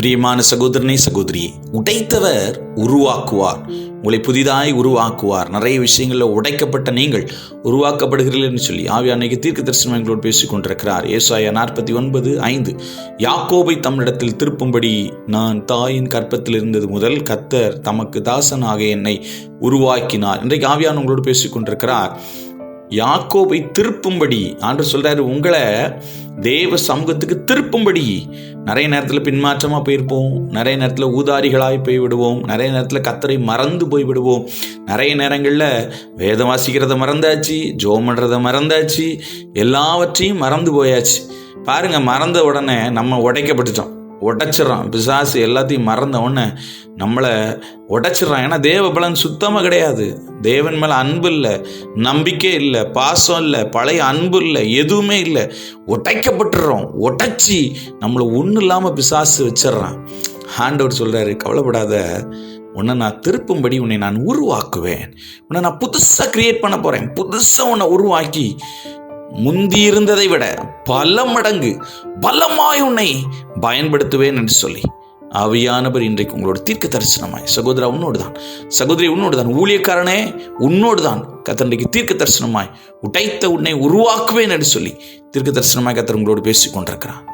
பிரியமான சகோதரனே சகோதரியே உடைத்தவர் உருவாக்குவார். உங்களை புதிதாய் உருவாக்குவார். நிறைய விஷயங்களில் உடைக்கப்பட்ட நீங்கள் உருவாக்கப்படுகிறீர்கள் என்று சொல்லி ஆவி அன்னைக்கு தீர்க்க தரிசனம் எங்களோடு பேசிக் கொண்டிருக்கிறார். ஏசாயா நாற்பத்தி ஒன்பது ஐந்து. யாக்கோபை தமிழிடத்தில் திருப்பும்படி நான் தாயின் கற்பத்தில் இருந்தது முதல் கத்தர் தமக்கு தாசனாக என்னை உருவாக்கினார். இன்றைக்கு ஆவியான் உங்களோடு பேசிக் கொண்டிருக்கிறார். யாக்கோபை திருப்பும்படி ஆண்டு சொல்றாரு உங்களை தேவ சமூகத்துக்கு திருப்பும்படி. நிறைய நேரத்தில் பின்மாற்றமாக போயிருப்போம் நிறைய நேரத்தில் ஊதாரிகளாய் போய் விடுவோம் நிறைய நேரத்தில் கத்தரை மறந்து போய்விடுவோம். நிறைய நேரங்களில் வேதம் வாசிக்கிறத மறந்தாச்சு ஜோம் பண்ணுறத மறந்தாச்சு எல்லாவற்றையும் மறந்து போயாச்சு. பாருங்க மறந்த உடனே நம்ம உடைக்கப்பட்டுட்டோம். உடைச்சிடறான். பிசாசு எல்லாத்தையும் மறந்தவொடனே நம்மளை உடைச்சிடறான். ஏன்னா தேவ பலன் சுத்தமாக கிடையாது. தேவன் மேலே அன்பு இல்லை நம்பிக்கை இல்லை பாசம் இல்லை பழைய அன்பு இல்லை எதுவுமே இல்லை. உடைக்கப்பட்டுறோம் உடைச்சி நம்மளை ஒன்றும் இல்லாமல் பிசாசு வச்சிடுறான். ஆண்டவர் சொல்கிறாரு கவலைப்படாத. உன்னை நான் திருப்பும்படி உன்னை நான் உருவாக்குவேன். உன்னை நான் புதுசாக கிரியேட் பண்ண போகிறேன் புதுசாக உன்னை உருவாக்கி முந்தி இருந்ததை விட பல மடங்கு பலமாய் உன்னை பயன்படுத்துவேன் என்று சொல்லி ஆவியானவர் இன்றைக்கு உங்களோட தீர்க்க தரிசனமாய் சகோதரா உன்னோடு தான் சகோதரி உன்னோடு தான் ஊழியக்காரனே உன்னோடு தான் கத்தன்றைக்கு தீர்க்க தரிசனமாய் உடைத்த உன்னை உருவாக்குவேன் என்று சொல்லி தீர்க்க தரிசனமாய் கத்தர் உங்களோடு பேசிக் கொண்டிருக்கிறான்